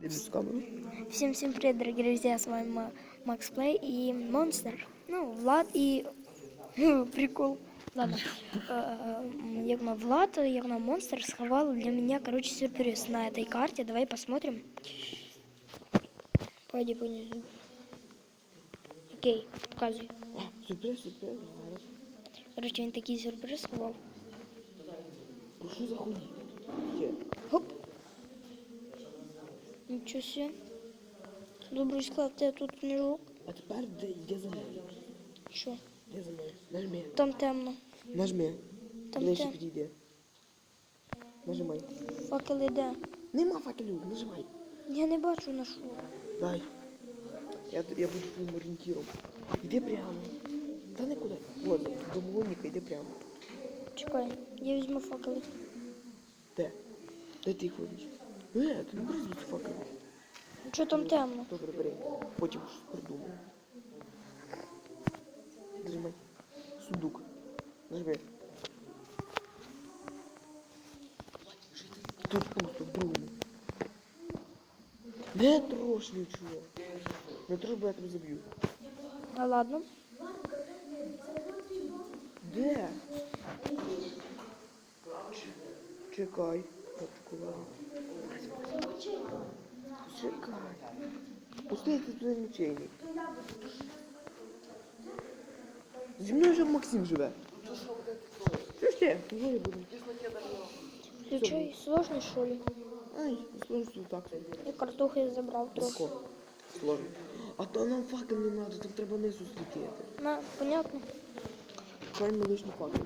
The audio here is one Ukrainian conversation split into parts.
Всем всем привет, дорогие друзья, с вами Ма- Макс Плей и Монстр. Ну, Влад и... Прикол. Ладно. Э, Як на Влад, як на Монстр сховал для меня, короче, сюрприз на этой карте. Давай посмотрим. Пойди, пойди. Окей, показывай. Сюрприз, сюрприз. Короче, він такий сюрприз сховав. Прошу заходи. Є. Хоп. Нічого себе. Добрий склад, ти тут книжок. А тепер де йде за мною. Що? Йде за мною. Нажми. Там темно. Нажми. Там Ближче де? підійди. Нажимай. Факел іде. Нема факелів, нажимай. Я не бачу на що. Дай. Я, я буду твоїм орієнтіром. Іди прямо. Та не куди. Вот, до Молоніка, йди прямо. Чекай, я візьму факели. Де? Де ти ходиш? Е, ти не бери звідси факели. Що там темно? Добре, бери. Потім щось придумаю. Нажимай. Сундук. Нажми. Тут пусто, в другому. Не трош нічого. Не трош, бо я тебе заб'ю. А ладно. Де? Чекай. Почекай. Чекай. Пусти ти туди. Зі мною вже Максим живе. Що ж ти? Ну, я буду. Включай сложний, що ли? Ай, сложно так. Я картохи забрав трохи. Легко. Сложно. А то нам факел не треба, там треба низу злетіти. На, понятно. Хай ми лишні факели.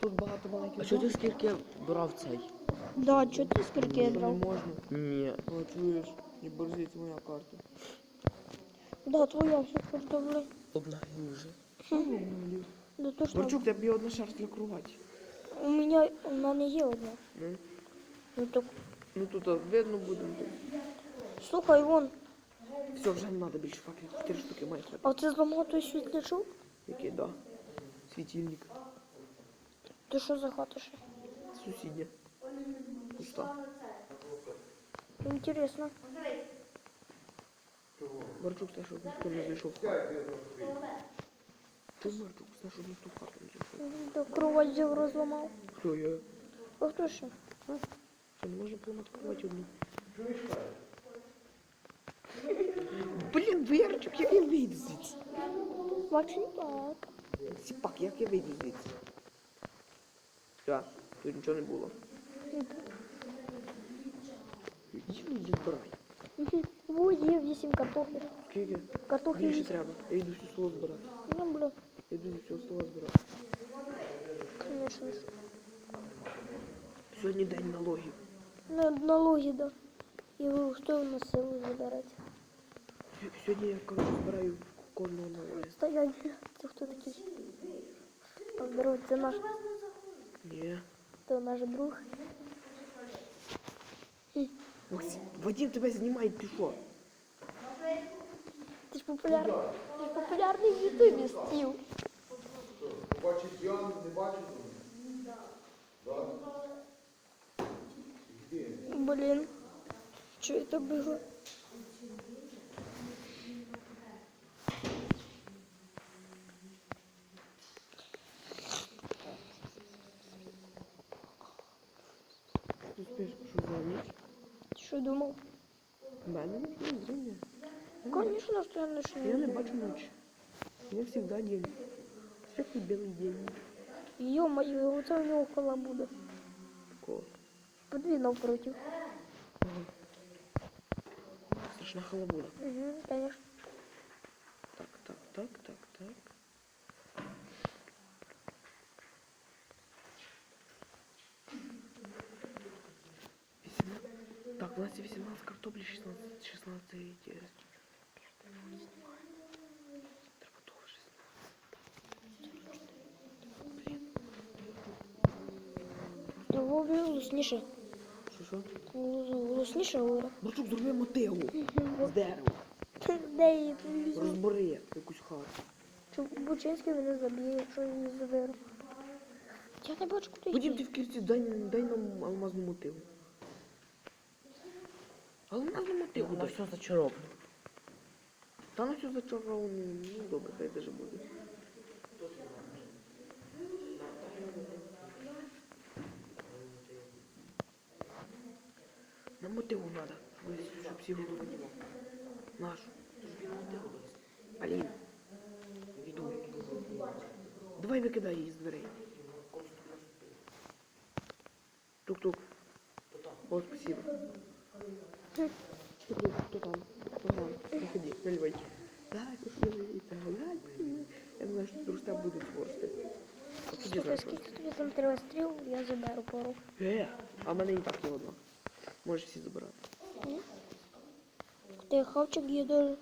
Тут багато маленьких. А що ти скільки брав цей? Да, що ти скільки я Що не брав? можна? Ні. О, чуєш, не борзи, це моя карта. Да, твоя все. Обнаглів вже. Да точно. Борчук, тебе одна шерсть для кроваті. У мене, у мене є одна. Ну, Ну так, ну тут видно буде. слухай, вон, Все, вже не треба більше факелів. Чотири штуки має хватить. а ти зламав той світлячок? Який, да. Світильник. Ти що за хата ще? Сусідня. Пуста. Інтересно. Борчук, знаєш, щоб ніхто не зайшов в хату. Ти, Борчук, знаєш, щоб ніхто в хату не зайшов. Да, кровать взяв розламав. Хто я? А хто ще? Що, не можна поламати кровать одну? Блін, Верчук, як я вийду звідси? Максим так. Сіпак, як я вийду звідси? Все, тут нічого не було. Іди мені збирай. Ой, є 8 картофель. Скільки? Картофель Більше 8. треба. Я йду всю село збирати. Ну, бля, Я йду всю село збирати. конечно ж. Сьогодні день налогів. На налоги, да. І ви хто у нас село забирати? Сь- Сьогодні я, коротше, збираю кожного налоги. Стоять. Це хто такий? А, Здорово, це наш, Ні. це наш друг. Максим, Вадим тебе знімає, ти що? Ти ж популярний, ти ж популярний в Ютубі стів. Бачить Ян, не бачить. Блін. Що це було? Ти спиш, що за ніч? Ти що думав? У мене не зріння. Конечно, що я не Я не бачу ночі. У меня всегда день. Светлый белый день. Йо-моє, оце у нього кола буде. Такого. Подвій навпротив. Страшна халабуда. Угу, конечно. Так, так, так, так, Так. Вісімна- Так, у нас є 18 картоплі, 16, 16 е, Треба того 16. Говори голосніше. Що, що? Голосніше говори. Братук, зроби мотигу з дерева. Де її? Розбери якусь хату. Чи Бучинський мене заб'є, якщо я її заберу. Я не бачу, куди йти. ти в кільці дай, дай нам алмазну мотиву. Але нас не мотив Воно все зачаровано. Та на все зачаровано. Ну добре, хай даже буде. Нам мотиву надо, щоб, щоб всі голови. Нашу. Аліна. Йду. Давай викидай її з дверей. будуть ворсти. От тоді Слухай, знаєш. скільки тобі там треба стріл, я заберу пару. Е, а в мене і так є одна. Можеш всі забирати. Ти хавчик є дуже.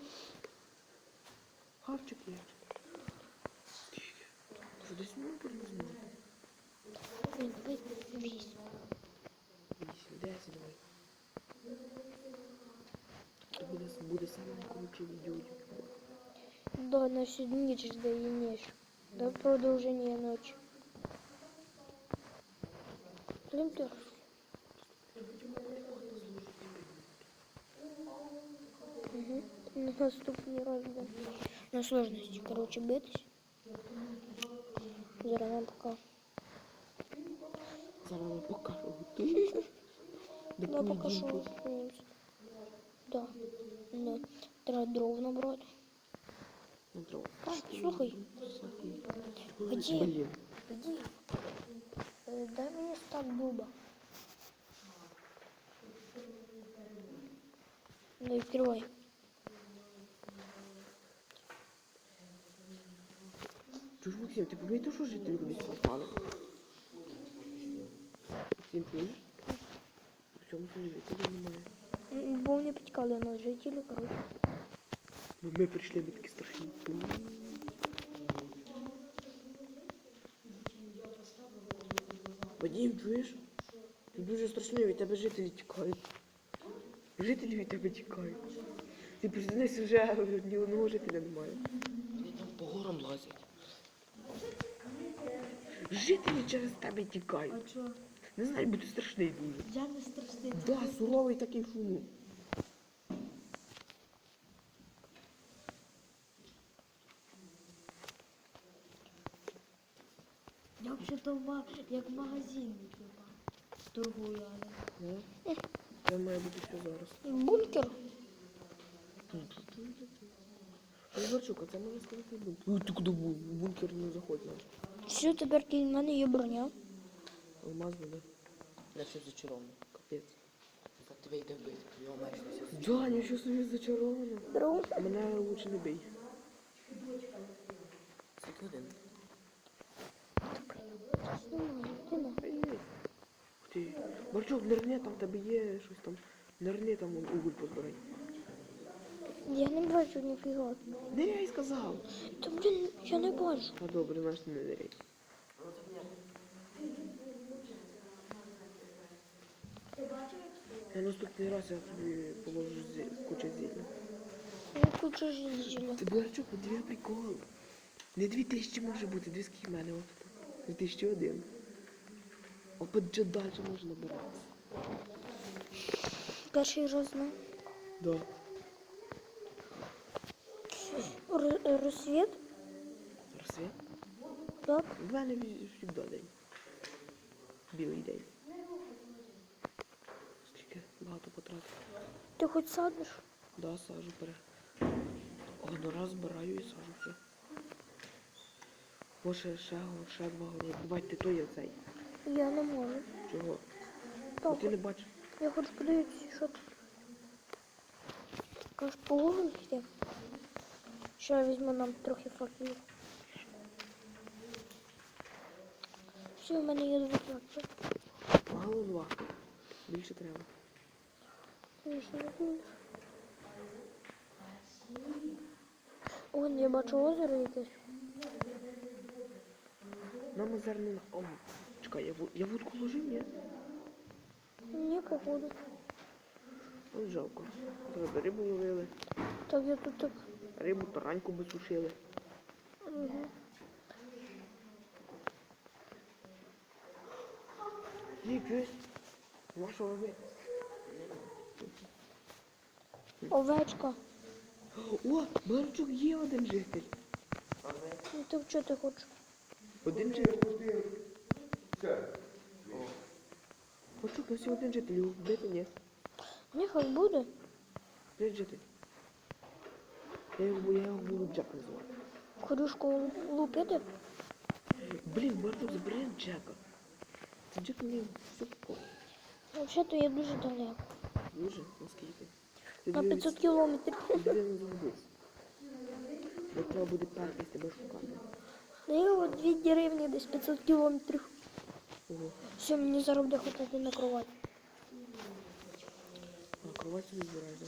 Хавчик є. Скільки? Що десь ну, не знаю. Блін, давай вісім. Вісім, десять, давай. Це буде, буде саме найкруче відео. Да, на всю ніч жде і ніч. До продовження ночі. Плінтер. Угу. На наступний раз буде. На сложності, коротше, битись. Зараз нам пока. Зараз вам покажу. Готуйся. До Да, пока що. поєдинку. Да. Да. Треба дров набрати. Ну, треба. Так, слухай. Где? Блін. Иди. Э, Дай мне стак дуба. Ну, открывай. Чуж, Максим, ти помітив, що жителі кудись попали? Максим, чуєш? В цьому селі жителів немає. М, Бо мне підкали на жителі, короче. Ми прийшли, ми такі страшні. Вадим, чуєш? Ти дуже страшний, від тебе жителі тікають. Жителі від тебе тікають. Ти признайся вже ні одного жителя немає. Вони там по горам лазять. Жителі через тебе тікають. А чого? Не знаю, бо ти страшний дуже. Я не страшний. Да, суровий такий шуму. Я взагалі-то в ма- як в магазині типа, торгую, але. Ну, Це має бути все зараз. Бункер. Ігорчук, а це можна сказати бункер. Ти куди був? В бункер не заходь нам. Все, тепер в мене є броня. Алмаз буде. Де все зачаровано. Капець. Як тебе йде вбити? Його. Да, нічого собі зачаровано. Дров. Мене лучше не. Скільки один? Ти. Борчук, нирни, там в тебе є щось там. Нирни там вон, уголь позбирай. Я не бачу ніфіга. Ниряй сказав. Та блін, я не бачу. А добре, значить не ниряй. На наступний раз я тобі положу зі... кучу зілля. Я жителя. Ти Борчук, от дві прикол. Не дві тисячі може бути, дві скільки в мене от. Дві тисячі один. Опит далі можна набиратися. Перший раз на Да. Р- розсвіт. Розсвіт? Так. В мене завжди день. Білий день. Скільки багато потратив. Ти хоч садиш? Да, сажу пере. Одного раз збираю і сажу все. О, ще, ще, два городи. Давайте то є цей. Я не можу. Чого? Бо Так, ти не бачиш. я хочу подивитися, що тут. Кажеш, пологом йде. Ще я візьму нам трохи факелів. Все, в мене є два факели. Мало два. Більше треба. Я ще не знаю. Вон, я бачу озеро якесь. Нам озерне на. О, чекай, я, я вудку ложив, ні? Ні, походу. Ось жалко. Треба рибу ловили. Так, я тут так. Рибу тараньку би сушили. Угу. Ні, чуєш? Нема робити. Овечка. О, Марчук є один житель. Ну ти що ти хочеш? Один житель. Все. Марчук, у нас є один житель, вбити ні. Нехай буде. Блядь, житель. Я його, я його буду Джек називати. Корюшку лупити. Блін, Марчук, забери Джека. Це Джек мені все покоїть. Взагалі-то я дуже далеко. Дуже? Наскільки? Ти На 500 кілометрів. ти не загубився. Бо треба буде перший тебе шукати. Ну дві деревні десь 500 кілометрів. Ого. Все, мені зараз буде хватати на кровать. А, кровать збираєш, да?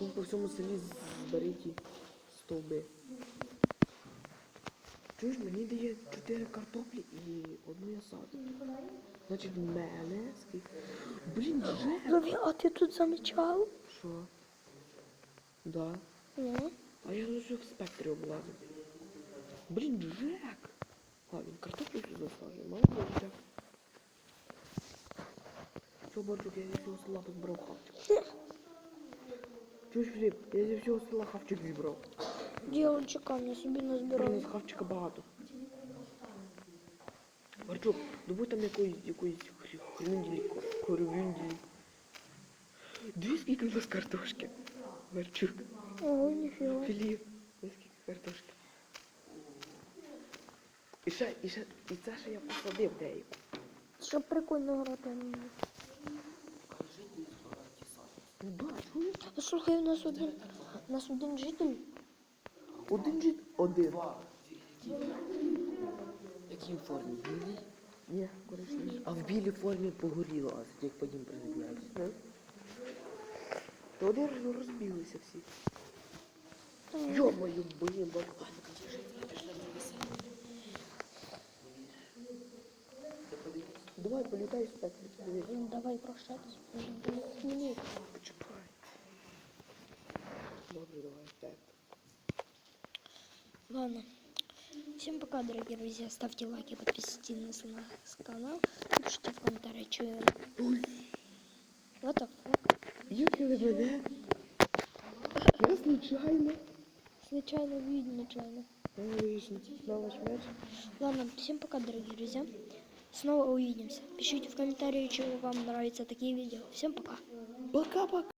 Ну, по всьому селі збери ті стовби. Чуєш, мені дає 4 картоплі і одну я саду. Значить, в мене скільки? Блін, Джек! Лові, а ти тут замічав? Що? Да. Ну. А я лише в спектрі облазив. Блін, Джек! А, він картоплю тут засаджує. Молодець. Що, Борчук, я зі всього села позбирав хавчик. Чуєш, Філіп, я зі всього села хавчик зібрав. Діло чекав, я собі Блін, назбираю. з хавчика багато. Борчук, добудь там якоїсь, якоїсь хрі- хрюнділі, хрюнділі. Дві скільки в нас картошки. Борчук. Ого, ніфіга. Філіп, ось скільки картошки. І ще, і ще, і це ще я посадив деяку. Щоб прикольно грати. Ну да, чуєш? Слухай, у нас один, у нас один житель. Один жит, один. Якій формі? Білій? Ні, коричневий. А в білій формі погоріло, а як по ним придивляюся. Да? Та один розбіглися всі. Йо-моє, блін, батько. Давай, політай в спектрі, подивись. Ну, Давай прощатись. Може, буде хмілі. Почекай. Добре, давай, так. Ладно. Всем пока, дорогие друзья. Ставьте лайки, подписывайтесь на наш канал. Пишите в комментариях, что я... What the fuck? Юкили мене. Я случайно. Случайно видно, нечаянно. Лишній. Знову ж меч. Ладно, всем пока, дорогие друзья. Снова увидимся. Пишите в комментарии, что вам нравятся такие видео. Всем пока. Пока-пока.